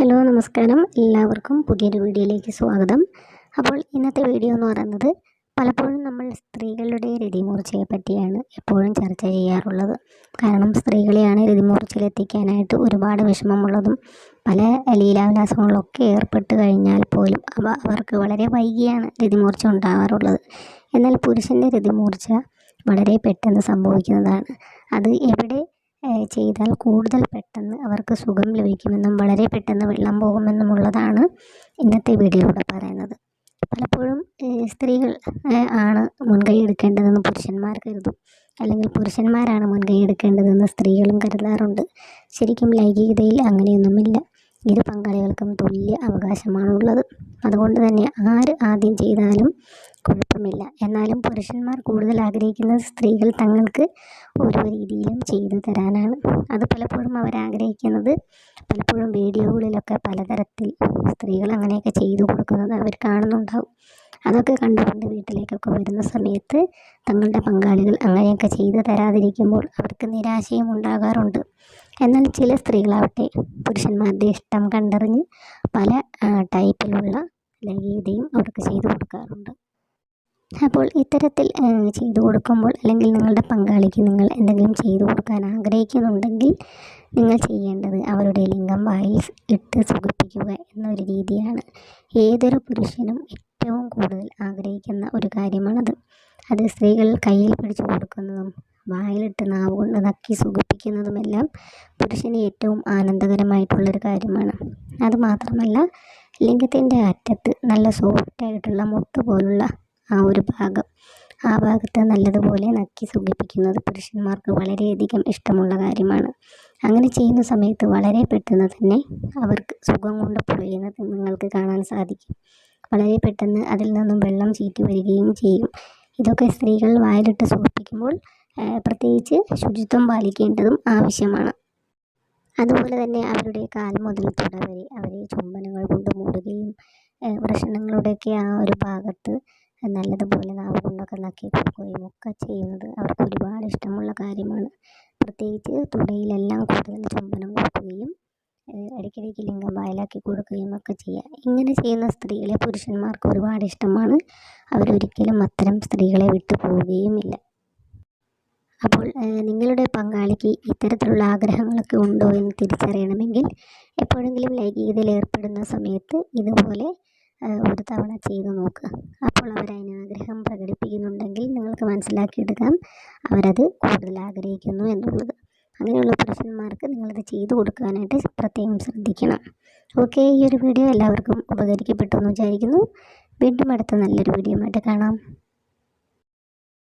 Hello നമസ്കാരം. എല്ലാവർക്കും പുതിയൊരു വീഡിയോയിലേക്ക് സ്വാഗതം. അപ്പോൾ ഇന്നത്തെ വീഡിയോ എന്ന് പറയുന്നത് പലപ്പോഴും നമ്മൾ സ്ത്രീകളുടെ രതിമൂർച്ചയെ പറ്റിയാണ് എപ്പോഴും ചർച്ച ചെയ്യാറുള്ളത്. കാരണം സ്ത്രീകളെയാണ് രതിമൂർച്ചയിലെത്തിക്കാനായിട്ട് ഒരുപാട് വിഷമമുള്ളതും പല ലീലാവിലാസങ്ങളിലൊക്കെ ഏർപ്പെട്ട് കഴിഞ്ഞാൽ പോലും അവ അവർക്ക് വളരെ വൈകിയാണ് രതിമൂർച്ച ഉണ്ടാകാറുള്ളത് എന്നാൽ പുരുഷന്റെ രതിമൂർച്ച വളരെ പെട്ടെന്ന് സംഭവിക്കുന്നതാണ്. അത് എവിടെ ചെയ്താൽ കൂടുതൽ പെട്ടെന്ന് അവർക്ക് സുഖം ലഭിക്കുമെന്നും വളരെ പെട്ടെന്ന് വെള്ളം പോകുമെന്നുമുള്ളതാണ് ഇന്നത്തെ വീഡിയോയിലൂടെ പറയുന്നത്. പലപ്പോഴും സ്ത്രീകൾ ആണ് മുൻകൈ എടുക്കേണ്ടതെന്ന് പുരുഷന്മാർ കരുതും. അല്ലെങ്കിൽ പുരുഷന്മാരാണ് മുൻകൈ എടുക്കേണ്ടതെന്ന് സ്ത്രീകളും കരുതാറുണ്ട്. ശരിക്കും ലൈംഗികതയിൽ അങ്ങനെയൊന്നുമില്ല. ഇരു പങ്കാളികൾക്കും തുല്യ അവകാശമാണുള്ളത്. അതുകൊണ്ട് തന്നെ ആര് ആദ്യം ചെയ്താലും കുഴപ്പമില്ല. എന്നാലും പുരുഷന്മാർ കൂടുതൽ ആഗ്രഹിക്കുന്നത് സ്ത്രീകൾ തങ്ങൾക്ക് ഓരോ രീതിയിലും ചെയ്തു തരാനാണ്. അത് പലപ്പോഴും അവർ ആഗ്രഹിക്കുന്നത് പലപ്പോഴും വീഡിയോകളിലൊക്കെ പലതരത്തിൽ സ്ത്രീകൾ അങ്ങനെയൊക്കെ ചെയ്തു കൊടുക്കുന്നത് അവർ കാണുന്നുണ്ടാവും. അതൊക്കെ കണ്ടുകൊണ്ട് വീട്ടിലേക്കൊക്കെ വരുന്ന സമയത്ത് തങ്ങളുടെ പങ്കാളികൾ അങ്ങനെയൊക്കെ ചെയ്തു തരാതിരിക്കുമ്പോൾ അവർക്ക് നിരാശയും ഉണ്ടാകാറുണ്ട്. എന്നാൽ ചില സ്ത്രീകളാവട്ടെ പുരുഷന്മാരുടെ ഇഷ്ടം കണ്ടറിഞ്ഞ് പല ടൈപ്പിലുള്ള ലൈംഗികതയും അവർക്ക് ചെയ്തു കൊടുക്കാറുണ്ട്. അപ്പോൾ ഇത്തരത്തിൽ ചെയ്തു കൊടുക്കുമ്പോൾ അല്ലെങ്കിൽ നിങ്ങളുടെ പങ്കാളിക്ക് നിങ്ങൾ എന്തെങ്കിലും ചെയ്തു കൊടുക്കാൻ ആഗ്രഹിക്കുന്നുണ്ടെങ്കിൽ നിങ്ങൾ ചെയ്യേണ്ടത് അവരുടെ ലിംഗം വായിൽ ഇട്ട് സുഖിപ്പിക്കുക എന്നൊരു രീതിയാണ്. ഏതൊരു പുരുഷനും ഏറ്റവും കൂടുതൽ ആഗ്രഹിക്കുന്ന ഒരു കാര്യമാണത്. അത് സ്ത്രീകൾ കയ്യിൽ പിടിച്ചു കൊടുക്കുന്നതും വായിലിട്ട് നാവ് കൊണ്ട് നക്കി സുഖിപ്പിക്കുന്നതുമെല്ലാം പുരുഷന് ഏറ്റവും ആനന്ദകരമായിട്ടുള്ളൊരു കാര്യമാണ്. അതുമാത്രമല്ല ലിംഗത്തിന്റെ അറ്റത്ത് നല്ല സോഫ്റ്റായിട്ടുള്ള മുട്ട് പോലുള്ള ആ ഒരു ഭാഗം. ആ ഭാഗത്ത് നല്ലതുപോലെ നക്കി സുഖിപ്പിക്കുന്നത് പുരുഷന്മാർക്ക് വളരെയധികം ഇഷ്ടമുള്ള കാര്യമാണ്. അങ്ങനെ ചെയ്യുന്ന സമയത്ത് വളരെ പെട്ടെന്ന് തന്നെ അവർക്ക് സുഖം കൊണ്ട് പൊഴിയുന്നത് നിങ്ങൾക്ക് കാണാൻ സാധിക്കും. വളരെ പെട്ടെന്ന് അതിൽ നിന്നും വെള്ളം ചീറ്റി വരികയും ചെയ്യും. ഇതൊക്കെ സ്ത്രീകൾ വായിലിട്ട് സൂക്ഷിക്കുമ്പോൾ പ്രത്യേകിച്ച് ശുചിത്വം പാലിക്കേണ്ടതും ആവശ്യമാണ്. അതുപോലെ തന്നെ അവരുടെ കാൽ മുതൽ തുട വരെ അവരെ ചുംബനങ്ങൾ കൊണ്ട് മൂടുകയും വൃഷണങ്ങളുടെയൊക്കെ ആ ഒരു ഭാഗത്ത് നല്ലതുപോലെ നാവ് കൊണ്ടൊക്കെ നക്കി കൊടുക്കുകയും ഒക്കെ ചെയ്യുന്നത് അവർക്ക് ഒരുപാട് ഇഷ്ടമുള്ള കാര്യമാണ്. പ്രത്യേകിച്ച് തുടയിലെല്ലാം കൂടുതൽ ചുംബനം കൊടുക്കുകയും ഇടയ്ക്കിടയ്ക്ക് ലിംഗം വായലാക്കി കൊടുക്കുകയും ഒക്കെ ചെയ്യുക ഇങ്ങനെ ചെയ്യുന്ന സ്ത്രീകളെ പുരുഷന്മാർക്ക് ഒരുപാട് ഇഷ്ടമാണ്. അവരൊരിക്കലും അത്തരം സ്ത്രീകളെ വിട്ടു പോവുകയുമില്ല അപ്പോൾ നിങ്ങളുടെ പങ്കാളിക്ക് ഇത്തരത്തിലുള്ള ആഗ്രഹങ്ങളൊക്കെ ഉണ്ടോ എന്ന് തിരിച്ചറിയണമെങ്കിൽ എപ്പോഴെങ്കിലും ലൈംഗികതയിൽ ഏർപ്പെടുന്ന സമയത്ത് ഇതുപോലെ ഒരു തവണ ചെയ്തു നോക്കുക അപ്പോൾ അവർ പ്രകടിപ്പിക്കുന്നുണ്ടെങ്കിൽ നിങ്ങൾക്ക് മനസ്സിലാക്കിയെടുക്കാം അവരത് കൂടുതൽ ആഗ്രഹിക്കുന്നു എന്നുള്ളത്. അങ്ങനെയുള്ള പുരുഷന്മാർക്ക് നിങ്ങളത് ചെയ്തു കൊടുക്കാനായിട്ട് പ്രത്യേകം ശ്രദ്ധിക്കണം. ഓക്കെ ഈ ഒരു വീഡിയോ എല്ലാവർക്കും ഉപകരിക്കപ്പെട്ടു എന്ന് വിചാരിക്കുന്നു. വീണ്ടും അടുത്ത നല്ലൊരു വീഡിയോ ആയിട്ട് കാണാം.